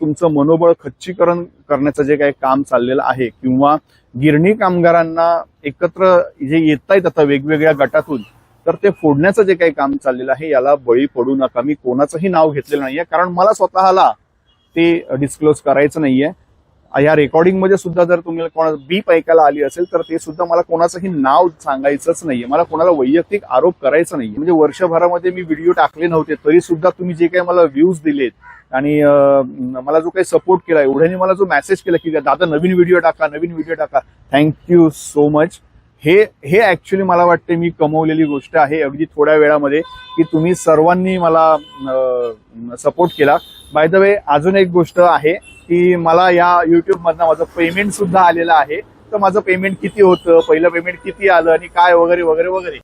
तुमचं मनोबळ खच्चीकरण करण्याचं जे काही काम चाललेलं आहे किंवा गिरणी कामगारांना एकत्र जे येत आहेत आता वेगवेगळ्या गटातून तर ते फोडण्याचं जे काही काम चाललेलं आहे याला बळी पडू नका. मी कोणाचंही नाव घेतलेलं नाहीये कारण मला स्वतःला ते डिस्क्लोज करायचं नाहीये. या रेकॉर्डिंगमध्ये सुद्धा जर तुम्ही कोणा बीप ऐकायला आली असेल तर ते सुद्धा मला कोणाचंही नाव सांगायचंच नाहीये. मला कोणाला वैयक्तिक आरोप करायचा नाहीये. म्हणजे वर्षभरामध्ये मी व्हिडिओ टाकले नव्हते तरी सुद्धा तुम्ही जे काही मला व्ह्यूज दिलेत आणि मला जो काही सपोर्ट केला एवढ्याने मला जो मेसेज केला की दादा नवीन व्हिडिओ टाका नवीन व्हिडिओ टाका. थँक्यू सो मच हे हे ऍक्च्युली मला वाटते मी कमवलेली गोष्ट आहे. अगदी थोड्या वेळामध्ये की तुम्ही सर्वांनी मला सपोर्ट केला. बाय द वे अजून एक गोष्ट आहे की मला या युट्यूबमधनं माझं पेमेंट सुद्धा आलेलं आहे. तर माझं पेमेंट किती होतं? पहिलं पेमेंट किती आलं? आणि काय? वगैरे वगैरे वगैरे.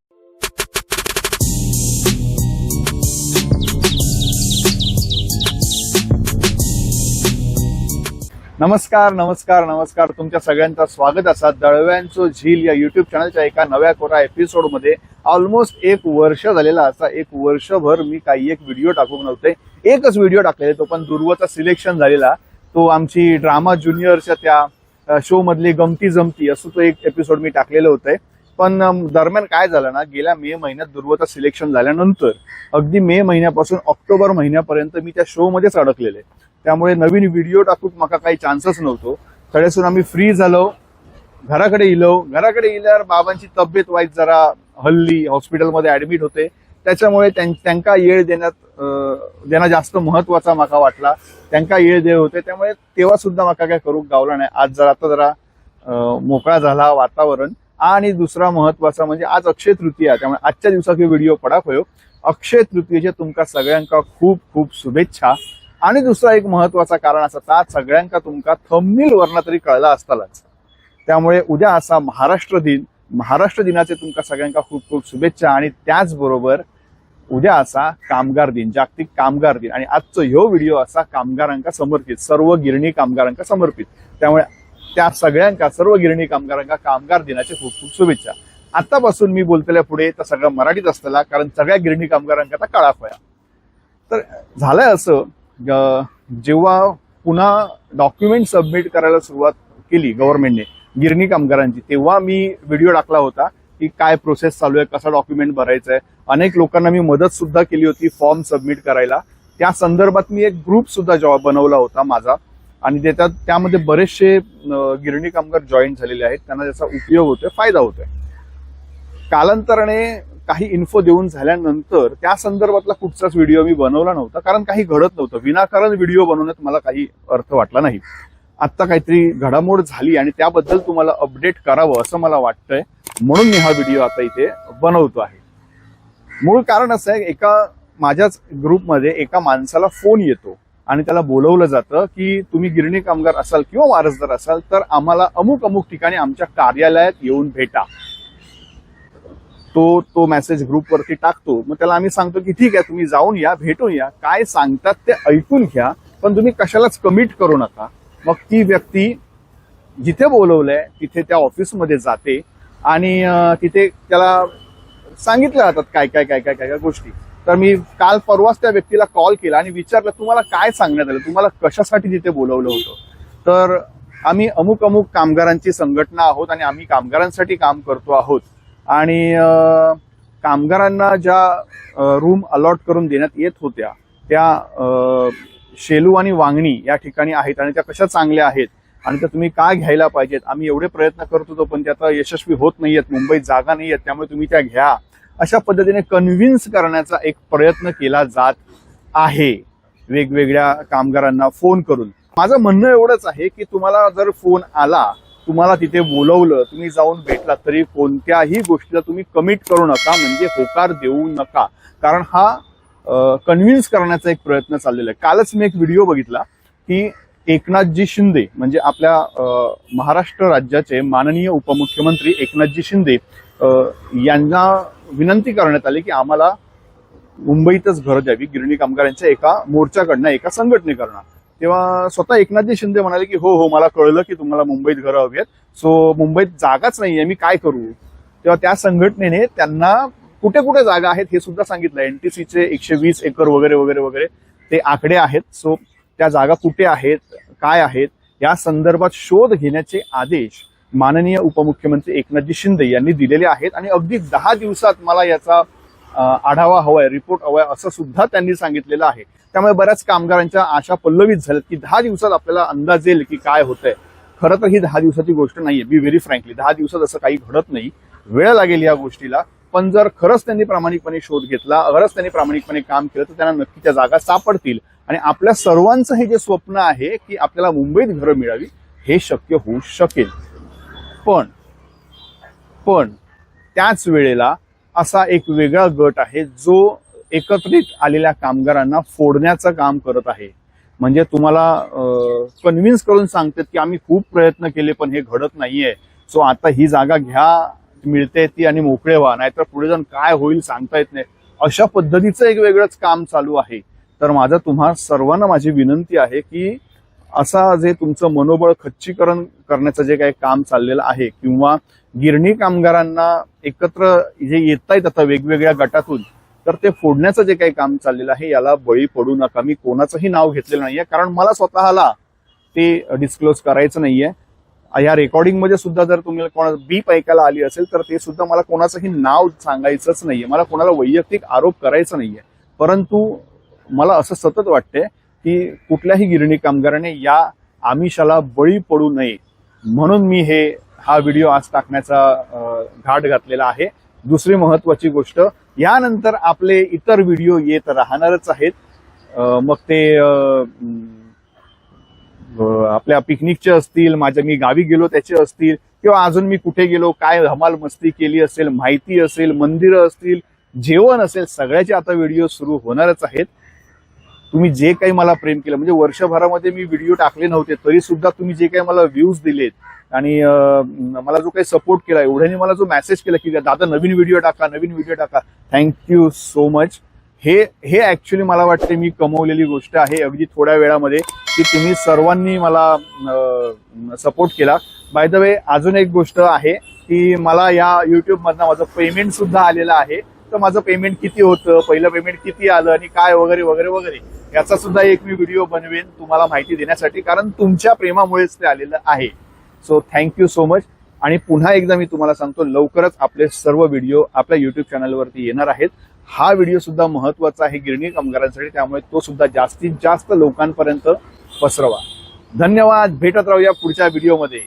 नमस्कार नमस्कार नमस्कार. तुमच्या सगळ्यांचं स्वागत असा दळव्यांचो झील या युट्यूब चॅनलच्या एका नव्या कोरा एपिसोडमध्ये ऑलमोस्ट एक वर्ष झालेला असा एक वर्षभर मी काही एक व्हिडिओ टाकू नव्हते. एकच व्हिडिओ टाकलेला तो पण दुर्वचा सिलेक्शन झालेला. तो आमची ड्रामा ज्युनियरच्या त्या शो मधली गमती जमती असं तो एक एपिसोड मी टाकलेलं होतं. पण दरम्यान काय झालं ना गेल्या मे महिन्यात दुर्वता सिलेक्शन झाल्यानंतर अगदी मे महिन्यापासून ऑक्टोबर महिन्यापर्यंत मी त्या शो मध्येच अडकलेले. त्यामुळे नवीन व्हिडिओ टाकूक मला काही चान्सच नव्हतो. थोडेसून आम्ही फ्री झालो. घराकडे इलो. घराकडे इल्यावर बाबांची तब्येत वाईट जरा हल्ली हॉस्पिटलमध्ये ऍडमिट होते. त्याच्यामुळे त्यांना त्यांका येळ देण्यात देणं जास्त महत्त्वाचा माका वाटला. त्यांका येळ दे होते. त्यामुळे तेव्हा सुद्धा माका काय करू गावला नाही. आज जरा आता जरा मोकळा झाला वातावरण. आणि दुसरा महत्त्वाचा म्हणजे आज अक्षय तृतीया. त्यामुळे आजच्या दिवसाचे व्हिडिओ पडाक होयो. अक्षय तृतीयेचे तुमका सगळ्यांका खूप खूप शुभेच्छा. आणि दुसरा एक महत्त्वाचा कारण असा सगळ्यांका तुमका थंबील वरना तरी कळला असतालाच. त्यामुळे उद्या असा महाराष्ट्र दिन महाराष्ट्र दिनाचे तुमका सगळ्यांका खूप खूप शुभेच्छा आणि त्याचबरोबर उद्या असा कामगार दिन जागतिक कामगार दिन आणि आजचो ह्यो व्हिडिओ असा कामगारांका समर्पित सर्व गिरणी कामगारांका समर्पित. त्यामुळे त्या सगळ्यांका सर्व गिरणी कामगारांका कामगार दिनाचे खूप खूप शुभेच्छा. आतापासून मी बोलतेल्या पुढे तर सगळं मराठीत असताना कारण सगळ्या गिरणी कामगारांका आता काळा होया तर झालंय असं जेव्हा पुन्हा डॉक्युमेंट सबमिट करायला सुरुवात केली गव्हर्नमेंटने गिरणी कामगारांची तेव्हा मी व्हिडिओ टाकला होता की काय प्रोसेस चालू आहे कसा डॉक्युमेंट भरायचं आहे. अनेक लोकांना मी मदत सुद्धा केली होती फॉर्म सबमिट करायला. त्या संदर्भात मी एक ग्रुप सुद्धा जॉब बनवला होता माझा. आणि त्याच्यात त्यामध्ये बरेचसे गिरणी कामगार जॉईन झालेले आहेत. त्यांना त्याचा उपयोग होतोय फायदा होतोय. कालांतराने काही इन्फो देऊन झाल्यानंतर त्या संदर्भातला कुठचाच व्हिडिओ मी बनवला नव्हता कारण काही घडत नव्हतं. विनाकारण व्हिडिओ बनवण्यात मला काही अर्थ वाटला नाही. आत्ता काहीतरी घडामोड झाली आणि त्याबद्दल तुम्हाला अपडेट करावं असं मला वाटतंय. म्हणून मी हा व्हिडिओ आता इथे बनवतो आहे. मूळ कारण असं आहे एका माझ्याच ग्रुपमध्ये एका माणसाला फोन येतो आणि त्याला बोलवलं जातं की तुम्ही गिरणी कामगार असाल किंवा वारसदार असाल तर आम्हाला अमुक अमुक ठिकाणी आमच्या कार्यालयात येऊन भेटा. तो तो मेसेज ग्रुपवरती टाकतो मग त्याला आम्ही सांगतो की ठीक आहे तुम्ही जाऊन या भेटून या. काय सांगतात ते ऐकून घ्या पण तुम्ही कशालाच कमिट करू नका. मग ती व्यक्ती जिथे बोलवलंय तिथे त्या ऑफिसमध्ये जाते आणि तिथे त्याला सांगितलं जातात काय काय काय काय काय काय गोष्टी. तर मी काल परवाच त्या व्यक्तीला कॉल केला आणि विचारलं तुम्हाला काय सांगण्यात आलं? तुम्हाला कशासाठी तिथे बोलवलं होतं? तर आम्ही अमुक अमुक कामगारांची संघटना आहोत आणि आम्ही कामगारांसाठी काम करतो आहोत. आणि कामगारांना ज्या रूम अलॉट करून देण्यात येत होत्या त्या शेलू आणि वांगणी या ठिकाणी आहेत आणि त्या कशा चांगल्या आहेत आणि त्या तुम्ही काय घ्यायला पाहिजेत? आम्ही एवढे प्रयत्न करत होतो पण त्या आता यशस्वी होत नाहीयेत मुंबईत जागा नाही आहेत त्यामुळे तुम्ही त्या घ्या. अशा पद्धतीने कन्व्हिन्स करण्याचा एक प्रयत्न केला जात आहे. वेगवेगळ्या कामगारांना फोन करून. माझं म्हणणं एवढंच आहे की तुम्हाला जर फोन आला तुम्हाला तिथे बोलवलं तुम्ही जाऊन भेटला तरी कोणत्याही गोष्टीला तुम्ही कमिट करू नका म्हणजे होकार देऊ नका. कारण हा कन्व्हिन्स करण्याचा एक प्रयत्न चाललेला आहे. कालच मी एक व्हिडिओ बघितला की एकनाथजी शिंदे म्हणजे आपल्या महाराष्ट्र राज्याचे माननीय उपमुख्यमंत्री एकनाथजी शिंदे यांना विनंती करण्यात आली की आम्हाला मुंबईतच घर द्यावी गिरणी कामगारांच्या एका मोर्चाकडनं एका संघटनेकडनं. तेव्हा स्वतः एकनाथजी शिंदे म्हणाले की हो हो मला कळलं की तुम्हाला मुंबईत घरं हवी आहेत. सो मुंबईत जागाच नाहीये मी काय करू? तेव्हा त्या संघटनेने त्यांना कुठे कुठे जागा आहेत हे सुद्धा सांगितलं. एनटीसीचे एकशे वीस एकर वगैरे वगैरे वगैरे ते आकडे आहेत. सो त्या जागा कुठे आहेत काय आहेत या संदर्भात शोध घेण्याचे आदेश माननीय उपमुख्यमंत्री एकनाथजी शिंदे यांनी दिलेले आहेत. आणि अगदी दहा दिवसात मला याचा आढावा हवाय रिपोर्ट हवाय असं सुद्धा त्यांनी सांगितलेलं आहे. त्यामुळे बऱ्याच कामगारांच्या आशा पल्लवित झाल्यात की दहा दिवसात आपल्याला अंदाज येईल की काय होतंय. खरं तर ही दहा दिवसाची गोष्ट नाहीये बी व्हेरी फ्रँकली दहा दिवसात असं काही घडत नाही. वेळ लागेल या गोष्टीला. पण जर खरंच त्यांनी प्रामाणिकपणे शोध घेतला खरंच त्यांनी प्रामाणिकपणे काम केलं तर त्यांना नक्की त्या जागा सापडतील. आणि आपल्या सर्वांचं हे जे स्वप्न आहे की आपल्याला मुंबईत घरं मिळावी हे शक्य होऊ शकेल. पण पण त्याच वेळेला असा एक वेगळा गट आहे जो एकत्रित आलेल्या कामगारांना फोडण्याचं काम करत आहे. म्हणजे तुम्हाला कन्व्हिन्स करून सांगतात की आम्ही खूप प्रयत्न केले पण हे घडत नाहीये. सो आता ही जागा घ्या मिळते ती आणि मोकळे व्हा. नाहीतर पुढे जाऊन काय होईल सांगता येत नाही. अशा पद्धतीचं एक वेगळंच काम चालू आहे. तर माझं तुम्हा सर्वांना माझी विनंती आहे की असा जे तुमचं मनोबळ खच्चीकरण करण्याचं जे काही काम चाललेलं आहे किंवा गिरणी कामगारांना एकत्र जे येत आहेत आता वेगवेगळ्या गटातून तर ते फोडण्याचं जे काही काम चाललेलं आहे याला बळी पडू नका. मी कोणाचंही नाव घेतलेलं नाहीये कारण मला स्वतःला ते डिस्क्लोज करायचं नाहीये. या रेकॉर्डिंगमध्ये सुद्धा जर तुम्ही कोणा बीप ऐकायला आली असेल तर ते सुद्धा मला कोणाचंही नाव सांगायचंच नाहीये. मला कोणाला वैयक्तिक आरोप करायचा नाहीये. परंतु मला असं सतत वाटतंय की कुठल्याही गिरणी कामगाराने या आमिषाला बळी पडू नये म्हणून मी हे हा व्हिडिओ आज टाकण्याचा घाट घातलेला आहे. दुसरी महत्वाची गोष्ट यानंतर आपले इतर व्हिडिओ येत राहणारच आहेत. मग ते आपल्या पिकनिकचे असतील माझ्या मी गावी गेलो त्याचे असतील किंवा अजून मी कुठे गेलो काय धमाल मस्ती केली असेल माहिती असेल मंदिरं असतील जेवण असेल सगळ्याचे आता व्हिडिओ सुरू होणारच आहेत. तुम्ही जे काही मला प्रेम केलं म्हणजे वर्षभरामध्ये मी व्हिडिओ टाकले नव्हते तरी सुद्धा तुम्ही जे काही मला व्ह्यूज दिलेत आणि मला जो काही सपोर्ट केला एवढ्याने मला जो मेसेज केला की दादा नवीन व्हिडिओ टाका नवीन व्हिडिओ टाका. थँक्यू सो मच हे हे ऍक्च्युली मला वाटते मी कमवलेली गोष्ट आहे अगदी थोड्या वेळामध्ये की तुम्ही सर्वांनी मला सपोर्ट केला. बाय द वे अजून एक गोष्ट आहे की मला या युट्यूबमधनं माझं पेमेंट सुद्धा आलेलं आहे. तर माझं पेमेंट किती होतं पहिलं पेमेंट किती आलं आणि काय वगैरे वगैरे वगैरे याचा सुद्धा एक मी व्हिडिओ बनवेन तुम्हाला माहिती देण्यासाठी कारण तुमच्या प्रेमामुळेच ते आलेलं आहे. सो थँक्यू सो मच आणि पुन्हा एकदा मी तुम्हाला सांगतो लवकरच आपले सर्व व्हिडिओ आपल्या युट्यूब चॅनलवरती येणार आहेत. हा व्हिडिओ सुद्धा महत्त्वाचा आहे गिरणी कामगारांसाठी त्यामुळे तो सुद्धा जास्तीत जास्त लोकांपर्यंत पसरवा. धन्यवाद. भेटत राहूया पुढच्या व्हिडिओमध्ये